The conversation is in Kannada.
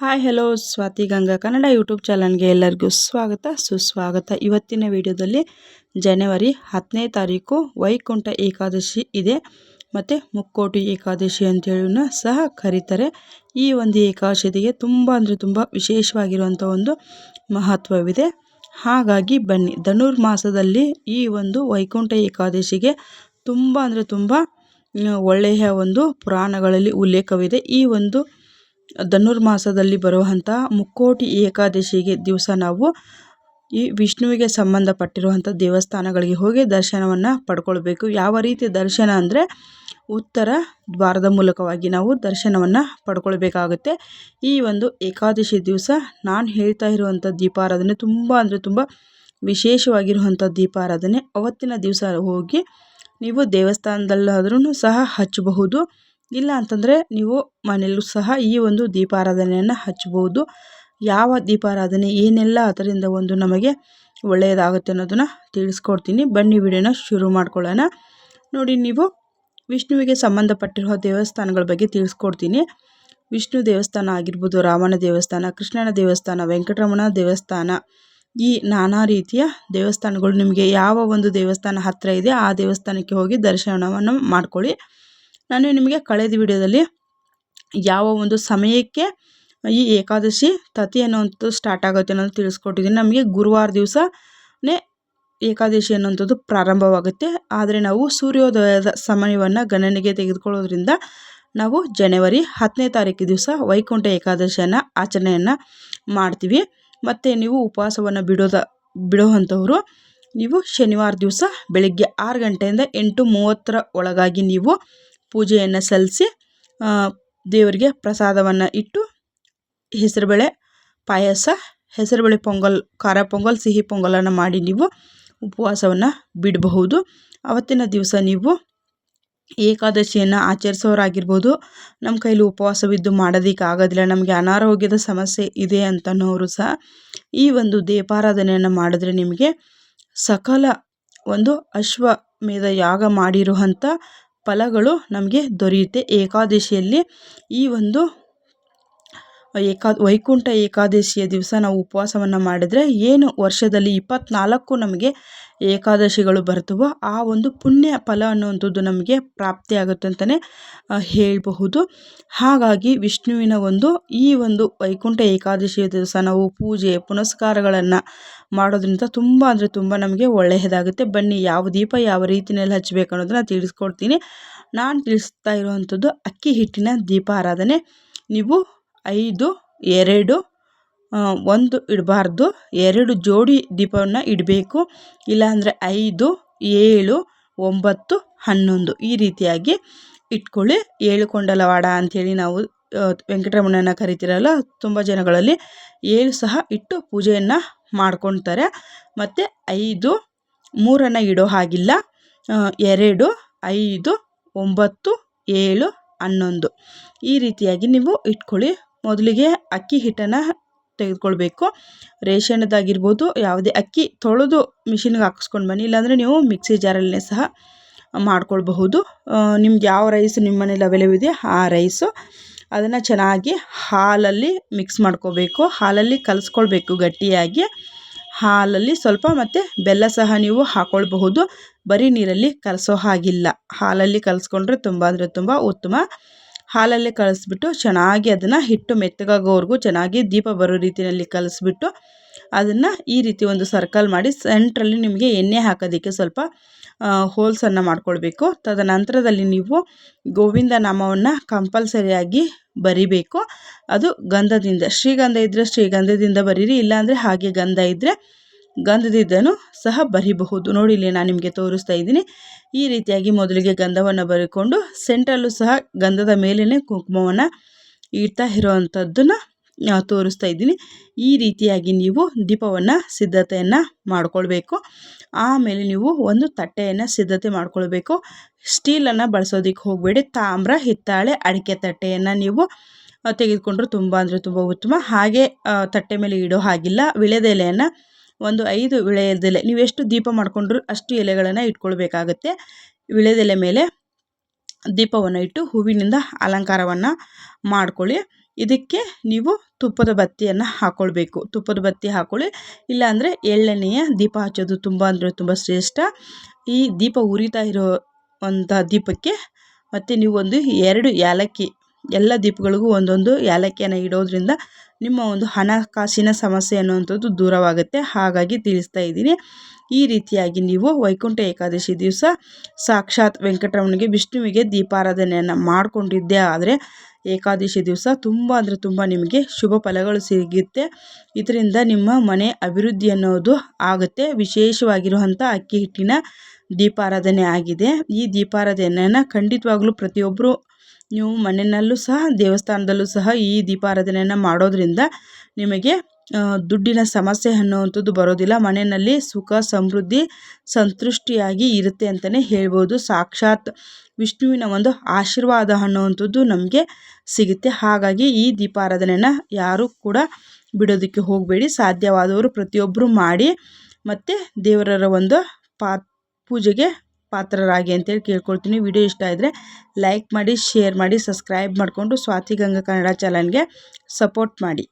Hi hello Swathi Ganga Kannada YouTube ಚಾನಲ್ಗೆ ಎಲ್ಲರಿಗೂ ಸ್ವಾಗತ, ಸುಸ್ವಾಗತ. ಇವತ್ತಿನ ವಿಡಿಯೋದಲ್ಲಿ ಜನವರಿ ಹತ್ತನೇ ತಾರೀಕು ವೈಕುಂಠ ಏಕಾದಶಿ ಇದೆ. ಮತ್ತು ಮುಕ್ಕೋಟಿ ಏಕಾದಶಿ ಅಂತೇಳಿ ಸಹ ಕರೀತಾರೆ. ಈ ಒಂದು ಏಕಾದಶಿಗೆ ತುಂಬ ಅಂದರೆ ತುಂಬ ವಿಶೇಷವಾಗಿರುವಂಥ ಒಂದು ಮಹತ್ವವಿದೆ. ಹಾಗಾಗಿ ಬನ್ನಿ, ಧನುರ್ಮಾಸದಲ್ಲಿ ಈ ಒಂದು ವೈಕುಂಠ ಏಕಾದಶಿಗೆ ತುಂಬ ಅಂದರೆ ತುಂಬ ಒಳ್ಳೆಯ ಒಂದು ಪುರಾಣಗಳಲ್ಲಿ ಉಲ್ಲೇಖವಿದೆ. ಈ ಒಂದು ಧನುರ್ಮಾಸದಲ್ಲಿ ಬರುವಂಥ ಮುಕ್ಕೋಟಿ ಏಕಾದಶಿಗೆ ದಿವಸ ನಾವು ಈ ವಿಷ್ಣುವಿಗೆ ಸಂಬಂಧಪಟ್ಟಿರುವಂಥ ದೇವಸ್ಥಾನಗಳಿಗೆ ಹೋಗಿ ದರ್ಶನವನ್ನು ಪಡ್ಕೊಳ್ಬೇಕು. ಯಾವ ರೀತಿ ದರ್ಶನ ಅಂದರೆ ಉತ್ತರ ದ್ವಾರದ ಮೂಲಕವಾಗಿ ನಾವು ದರ್ಶನವನ್ನು ಪಡ್ಕೊಳ್ಬೇಕಾಗುತ್ತೆ. ಈ ಒಂದು ಏಕಾದಶಿ ದಿವಸ ನಾನು ಹೇಳ್ತಾ ಇರುವಂಥ ದೀಪಾರಾಧನೆ ತುಂಬ ಅಂದರೆ ತುಂಬ ವಿಶೇಷವಾಗಿರುವಂಥ ದೀಪಾರಾಧನೆ. ಅವತ್ತಿನ ದಿವಸ ಹೋಗಿ ನೀವು ದೇವಸ್ಥಾನದಲ್ಲಾದ್ರೂ ಸಹ ಹಚ್ಚಬಹುದು. ಇಲ್ಲ ಅಂತಂದರೆ ನೀವು ಮನೆಯಲ್ಲೂ ಸಹ ಈ ಒಂದು ದೀಪಾರಾಧನೆಯನ್ನು ಹಚ್ಚಬಹುದು ಯಾವ ದೀಪಾರಾಧನೆ ಏನೆಲ್ಲ ಅದರಿಂದ ಒಂದು ನಮಗೆ ಒಳ್ಳೆಯದಾಗುತ್ತೆ ಅನ್ನೋದನ್ನು ತಿಳಿಸ್ಕೊಡ್ತೀನಿ. ಬನ್ನಿ ವಿಡಿಯೋನ ಶುರು ಮಾಡ್ಕೊಳ್ಳೋಣ. ನೋಡಿ, ನೀವು ವಿಷ್ಣುವಿಗೆ ಸಂಬಂಧಪಟ್ಟಿರುವ ದೇವಸ್ಥಾನಗಳ ಬಗ್ಗೆ ತಿಳಿಸ್ಕೊಡ್ತೀನಿ. ವಿಷ್ಣು ದೇವಸ್ಥಾನ ಆಗಿರ್ಬೋದು ರಾಮನ ದೇವಸ್ಥಾನ, ಕೃಷ್ಣನ ದೇವಸ್ಥಾನ, ವೆಂಕಟರಮಣ ದೇವಸ್ಥಾನ, ಈ ನಾನಾ ರೀತಿಯ ದೇವಸ್ಥಾನಗಳು ನಿಮಗೆ ಯಾವ ಒಂದು ದೇವಸ್ಥಾನ ಹತ್ತಿರ ಇದೆ ಆ ದೇವಸ್ಥಾನಕ್ಕೆ ಹೋಗಿ ದರ್ಶನವನ್ನು ಮಾಡ್ಕೊಳ್ಳಿ. ನಾನು ನಿಮಗೆ ಕಳೆದ ವಿಡಿಯೋದಲ್ಲಿ ಯಾವ ಒಂದು ಸಮಯಕ್ಕೆ ಈ ಏಕಾದಶಿ ತತಿ ಅನ್ನೋವಂಥದ್ದು ಸ್ಟಾರ್ಟ್ ಆಗುತ್ತೆ ಅನ್ನೋದು ತಿಳಿಸ್ಕೊಟ್ಟಿದ್ದೀನಿ. ನಮಗೆ ಗುರುವಾರ ದಿವಸನೇ ಏಕಾದಶಿ ಅನ್ನುವಂಥದ್ದು ಪ್ರಾರಂಭವಾಗುತ್ತೆ. ಆದರೆ ನಾವು ಸೂರ್ಯೋದಯದ ಸಮಯವನ್ನು ಗಣನೆಗೆ ತೆಗೆದುಕೊಳ್ಳೋದ್ರಿಂದ ನಾವು ಜನವರಿ ಹತ್ತನೇ ತಾರೀಕು ದಿವಸ ವೈಕುಂಠ ಏಕಾದಶಿಯನ್ನು ಆಚರಣೆಯನ್ನು ಮಾಡ್ತೀವಿ. ಮತ್ತು ನೀವು ಉಪವಾಸವನ್ನು ಬಿಡೋದ, ಬಿಡೋವಂಥವ್ರು ನೀವು ಶನಿವಾರ ದಿವಸ ಬೆಳಗ್ಗೆ ಆರು ಗಂಟೆಯಿಂದ ಎಂಟು ಮೂವತ್ತರ ಒಳಗಾಗಿ ನೀವು ಪೂಜೆಯನ್ನು ಸಲ್ಲಿಸಿ ದೇವರಿಗೆ ಪ್ರಸಾದವನ್ನು ಇಟ್ಟು ಹೆಸರುಬೇಳೆ ಪಾಯಸ ಹೆಸರುಬೇಳೆ ಪೊಂಗಲ್, ಖಾರ ಪೊಂಗಲ್, ಸಿಹಿ ಪೊಂಗಲನ್ನು ಮಾಡಿ ನೀವು ಉಪವಾಸವನ್ನು ಬಿಡಬಹುದು. ಅವತ್ತಿನ ದಿವಸ ನೀವು ಏಕಾದಶಿಯನ್ನು ಆಚರಿಸೋರಾಗಿರ್ಬೋದು ನಮ್ಮ ಕೈಲಿ ಉಪವಾಸವಿದ್ದು ಮಾಡೋದಕ್ಕೆ ಆಗೋದಿಲ್ಲ ನಮಗೆ ಅನಾರೋಗ್ಯದ ಸಮಸ್ಯೆ ಇದೆ ಅಂತನೋರು ಸಹ ಈ ಒಂದು ದೇಪಾರಾಧನೆಯನ್ನು ಮಾಡಿದ್ರೆ ನಿಮಗೆ ಸಕಲ ಒಂದು ಅಶ್ವಮೇಧ ಯಾಗ ಮಾಡಿರುವಂಥ ಫಲಗಳು ನಮಗೆ ದೊರೆಯುತ್ತೆ ಏಕಾದಶಿಯಲ್ಲಿ ಈ ಒಂದು ಏಕಾ, ವೈಕುಂಠ ಏಕಾದಶಿಯ ದಿವಸ ನಾವು ಉಪವಾಸವನ್ನು ಮಾಡಿದರೆ ಏನು ವರ್ಷದಲ್ಲಿ ಇಪ್ಪತ್ನಾಲ್ಕು ನಮಗೆ ಏಕಾದಶಿಗಳು ಬರ್ತವೋ ಆ ಒಂದು ಪುಣ್ಯ ಫಲ ಅನ್ನುವಂಥದ್ದು ನಮಗೆ ಪ್ರಾಪ್ತಿಯಾಗುತ್ತೆ ಅಂತಲೇ ಹೇಳಬಹುದು. ಹಾಗಾಗಿ ವಿಷ್ಣುವಿನ ಒಂದು, ಈ ಒಂದು ವೈಕುಂಠ ಏಕಾದಶಿಯ ದಿವಸ ನಾವು ಪೂಜೆ, ಪುನಸ್ಕಾರಗಳನ್ನು ಮಾಡೋದ್ರಿಂದ ತುಂಬ ಅಂದರೆ ತುಂಬ ನಮಗೆ ಒಳ್ಳೆಯದಾಗುತ್ತೆ. ಬನ್ನಿ ಯಾವ ದೀಪ ಯಾವ ರೀತಿಯಲ್ಲಿ ಹಚ್ಚಬೇಕು ಅನ್ನೋದನ್ನು ತಿಳಿಸ್ಕೊಡ್ತೀನಿ. ನಾನು ತಿಳಿಸ್ತಾ ಇರುವಂಥದ್ದು ಅಕ್ಕಿ ಹಿಟ್ಟಿನ ದೀಪ ಆರಾಧನೆ. ನೀವು ಐದು, ಎರಡು ಒಂದು ಇಡಬಾರ್ದು. ಎರಡು ಜೋಡಿ ದೀಪವನ್ನು ಇಡಬೇಕು. ಇಲ್ಲಾಂದರೆ ಐದು, ಏಳು, ಒಂಬತ್ತು, ಹನ್ನೊಂದು ಈ ರೀತಿಯಾಗಿ ಇಟ್ಕೊಳ್ಳಿ. ಏಳು ಕೊಂಡಲವಾಡ ಅಂಥೇಳಿ ನಾವು ವೆಂಕಟರಮಣನ ಕರಿತೀರಲ್ಲ, ತುಂಬ ಜನಗಳಲ್ಲಿ ಏಳು ಸಹ ಇಟ್ಟು ಪೂಜೆಯನ್ನು ಮಾಡ್ಕೊಳ್ತಾರೆ ಮತ್ತು ಐದು, ಮೂರನ್ನು ಇಡೋ ಹಾಗಿಲ್ಲ. ಎರಡು, ಐದು, ಒಂಬತ್ತು, ಏಳು, ಹನ್ನೊಂದು ಈ ರೀತಿಯಾಗಿ ನೀವು ಇಟ್ಕೊಳ್ಳಿ. ಮೊದಲಿಗೆ ಅಕ್ಕಿ ಹಿಟ್ಟನ್ನು ತೆಗೆದುಕೊಳ್ಬೇಕು. ರೇಷನ್ದಾಗಿರ್ಬೋದು, ಯಾವುದೇ ಅಕ್ಕಿ ತೊಳೆದು ಮಿಷಿನ್ಗೆ ಹಾಕಿಸ್ಕೊಂಡು ಬನ್ನಿ. ಇಲ್ಲಾಂದರೆ ನೀವು ಮಿಕ್ಸಿ ಜಾರಲ್ಲೇ ಸಹ ಮಾಡ್ಕೊಳ್ಬಹುದು. ನಿಮ್ಗೆ ಯಾವ ರೈಸ್ ನಿಮ್ಮ ಮನೇಲಿ ಅವೈಲೇಬಲ್ ಇದೆ ಆ ರೈಸು ಅದನ್ನು ಚೆನ್ನಾಗಿ ಹಾಲಲ್ಲಿ ಮಿಕ್ಸ್ ಮಾಡ್ಕೋಬೇಕು. ಹಾಲಲ್ಲಿ ಕಲಿಸ್ಕೊಳ್ಬೇಕು ಗಟ್ಟಿಯಾಗಿ. ಹಾಲಲ್ಲಿ ಸ್ವಲ್ಪ ಮತ್ತು ಬೆಲ್ಲ ಸಹ ನೀವು ಹಾಕ್ಕೊಳ್ಬಹುದು ಬರೀ ನೀರಲ್ಲಿ ಕಲಸೋ ಹಾಗಿಲ್ಲ. ಹಾಲಲ್ಲಿ ಕಲಸ್ಕೊಂಡ್ರೆ ತುಂಬ ಅಂದರೆ ತುಂಬ ಉತ್ತಮ. ಹಾಲಲ್ಲೇ ಕಲಸಿಬಿಟ್ಟು ಚೆನ್ನಾಗಿ ಅದನ್ನು ಹಿಟ್ಟು ಮೆತ್ತಗಾಗೋವರೆಗೂ ಚೆನ್ನಾಗಿ ದೀಪ ಬರೋ ರೀತಿಯಲ್ಲಿ ಕಲಿಸ್ಬಿಟ್ಟು ಅದನ್ನು ಈ ರೀತಿ ಒಂದು ಸರ್ಕಲ್ ಮಾಡಿ ಸೆಂಟ್ರಲ್ಲಿ ನಿಮಗೆ ಎಣ್ಣೆ ಹಾಕೋದಕ್ಕೆ ಸ್ವಲ್ಪ ಹೋಲ್ಸನ್ನು ಮಾಡ್ಕೊಳ್ಬೇಕು. ತದನಂತರದಲ್ಲಿ ನೀವು ಗೋವಿಂದ ನಾಮವನ್ನು ಕಂಪಲ್ಸರಿಯಾಗಿ ಬರಿಬೇಕು. ಅದು ಗಂಧದಿಂದ ಶ್ರೀಗಂಧ ಇದ್ದರೆ ಶ್ರೀಗಂಧದಿಂದ ಬರೀರಿ, ಇಲ್ಲಾಂದರೆ ಹಾಗೆ ಗಂಧ ಇದ್ದರೆ ಗಂಧದಿದ್ದನು ಸಹ ಬರಿಬಹುದು. ನೋಡಿ, ಇಲ್ಲಿ ನಾನು ನಿಮಗೆ ತೋರಿಸ್ತಾ ಇದ್ದೀನಿ. ಈ ರೀತಿಯಾಗಿ ಮೊದಲಿಗೆ ಗಂಧವನ್ನು ಬರಿಕೊಂಡು ಸೆಂಟ್ರಲ್ಲೂ ಸಹ ಗಂಧದ ಮೇಲೇ ಕುಂಕುಮವನ್ನು ಇಡ್ತಾ ಇರೋವಂಥದ್ದನ್ನು ತೋರಿಸ್ತಾ ಇದ್ದೀನಿ. ಈ ರೀತಿಯಾಗಿ ನೀವು ದೀಪವನ್ನು ಸಿದ್ಧತೆಯನ್ನು ಮಾಡಿಕೊಳ್ಬೇಕು. ಆಮೇಲೆ ನೀವು ಒಂದು ತಟ್ಟೆಯನ್ನು ಸಿದ್ಧತೆ ಮಾಡಿಕೊಳ್ಬೇಕು. ಸ್ಟೀಲನ್ನು ಬಳಸೋದಕ್ಕೆ ಹೋಗಬೇಡಿ. ತಾಮ್ರ, ಹಿತ್ತಾಳೆ, ಅಡಿಕೆ ತಟ್ಟೆಯನ್ನು ನೀವು ತೆಗೆದುಕೊಂಡ್ರೆ ತುಂಬ ಅಂದರೆ ತುಂಬ ಉತ್ತಮ. ಹಾಗೆ ತಟ್ಟೆ ಮೇಲೆ ಇಡೋ ಹಾಗಿಲ್ಲ. ವಿಳೆದೆಲೆಯನ್ನು ಒಂದು ಐದು ವೀಳ್ಯದೆಲೆ, ನೀವು ಎಷ್ಟು ದೀಪ ಮಾಡಿಕೊಂಡ್ರು ಅಷ್ಟು ಎಲೆಗಳನ್ನು ಇಟ್ಕೊಳ್ಬೇಕಾಗತ್ತೆ. ವಿಳೆದೆಲೆ ಮೇಲೆ ದೀಪವನ್ನು ಇಟ್ಟು ಹೂವಿನಿಂದ ಅಲಂಕಾರವನ್ನು ಮಾಡ್ಕೊಳ್ಳಿ. ಇದಕ್ಕೆ ನೀವು ತುಪ್ಪದ ಬತ್ತಿಯನ್ನು ಹಾಕ್ಕೊಳ್ಬೇಕು ತುಪ್ಪದ ಬತ್ತಿ ಹಾಕ್ಕೊಳ್ಳಿ ಇಲ್ಲಾಂದರೆ ಎಳ್ಳೆಣ್ಣೆಯ ದೀಪ ಹಚ್ಚೋದು ತುಂಬ ಅಂದರೆ ತುಂಬ ಶ್ರೇಷ್ಠ. ಈ ದೀಪ ಉರಿತಾ ಇರೋ ಅಂಥ ದೀಪಕ್ಕೆ ಮತ್ತು ನೀವು ಒಂದು ಎರಡು ಏಲಕ್ಕಿ ಎಲ್ಲ ದೀಪಗಳಿಗೂ ಒಂದೊಂದು ಏಲಕ್ಕಿಯನ್ನು ಇಡೋದ್ರಿಂದ ನಿಮ್ಮ ಒಂದು ಹಣಕಾಸಿನ ಸಮಸ್ಯೆ ಅನ್ನುವಂಥದ್ದು ದೂರವಾಗುತ್ತೆ. ಹಾಗಾಗಿ ತಿಳಿಸ್ತಾ ಇದ್ದೀನಿ. ಈ ರೀತಿಯಾಗಿ ನೀವು ವೈಕುಂಠ ಏಕಾದಶಿ ದಿವಸ ಸಾಕ್ಷಾತ್ ವೆಂಕಟರಮಣಿಗೆ ವಿಷ್ಣುವಿಗೆ ದೀಪಾರಾಧನೆಯನ್ನು ಮಾಡಿಕೊಂಡಿದ್ದೆ ಆದರೆ ಏಕಾದಶಿ ದಿವಸ ತುಂಬ ಅಂದರೆ ತುಂಬ ನಿಮಗೆ ಶುಭ ಫಲಗಳು ಸಿಗುತ್ತೆ. ಇದರಿಂದ ನಿಮ್ಮ ಮನೆ ಅಭಿವೃದ್ಧಿ ಅನ್ನೋದು ಆಗುತ್ತೆ. ವಿಶೇಷವಾಗಿರುವಂಥ ಅಕ್ಕಿ ಹಿಟ್ಟಿನ ದೀಪಾರಾಧನೆ ಆಗಿದೆ. ಈ ದೀಪಾರಾಧನೆಯನ್ನು ಖಂಡಿತವಾಗ್ಲೂ ಪ್ರತಿಯೊಬ್ಬರು ನೀವು ಮನೆಯಲ್ಲೂ ಸಹ, ದೇವಸ್ಥಾನದಲ್ಲೂ ಸಹ ಈ ದೀಪಾರಾಧನೆಯನ್ನು ಮಾಡೋದರಿಂದ ನಿಮಗೆ ದುಡ್ಡಿನ ಸಮಸ್ಯೆ ಅನ್ನುವಂಥದ್ದು ಬರೋದಿಲ್ಲ. ಮನೆಯಲ್ಲಿ ಸುಖ, ಸಮೃದ್ಧಿ, ಸಂತುಷ್ಟಿಯಾಗಿ ಇರುತ್ತೆ ಅಂತಲೇ ಹೇಳ್ಬೋದು. ಸಾಕ್ಷಾತ್ ವಿಷ್ಣುವಿನ ಒಂದು ಆಶೀರ್ವಾದ ಅನ್ನುವಂಥದ್ದು ನಮಗೆ ಸಿಗುತ್ತೆ. ಹಾಗಾಗಿ ಈ ದೀಪಾರಾಧನೆಯನ್ನು ಯಾರೂ ಕೂಡ ಬಿಡೋದಕ್ಕೆ ಹೋಗಬೇಡಿ. ಸಾಧ್ಯವಾದವರು ಪ್ರತಿಯೊಬ್ಬರು ಮಾಡಿ ಮತ್ತು ದೇವರರ ಒಂದು ಪಾ ಪೂಜೆಗೆ ಪಾತ್ರರಾಗಿ ಅಂತೇಳಿ ಕೇಳ್ಕೊಳ್ತೀನಿ. ವಿಡಿಯೋ ಇಷ್ಟ ಆದರೆ ಲೈಕ್ ಮಾಡಿ ಶೇರ್ ಮಾಡಿ ಸಬ್ಸ್ಕ್ರೈಬ್ ಮಾಡಿಕೊಂಡು ಸ್ವಾತಿ ಗಂಗಾ ಕನ್ನಡ ಚಾನಲ್ಗೆ ಸಪೋರ್ಟ್ ಮಾಡಿ.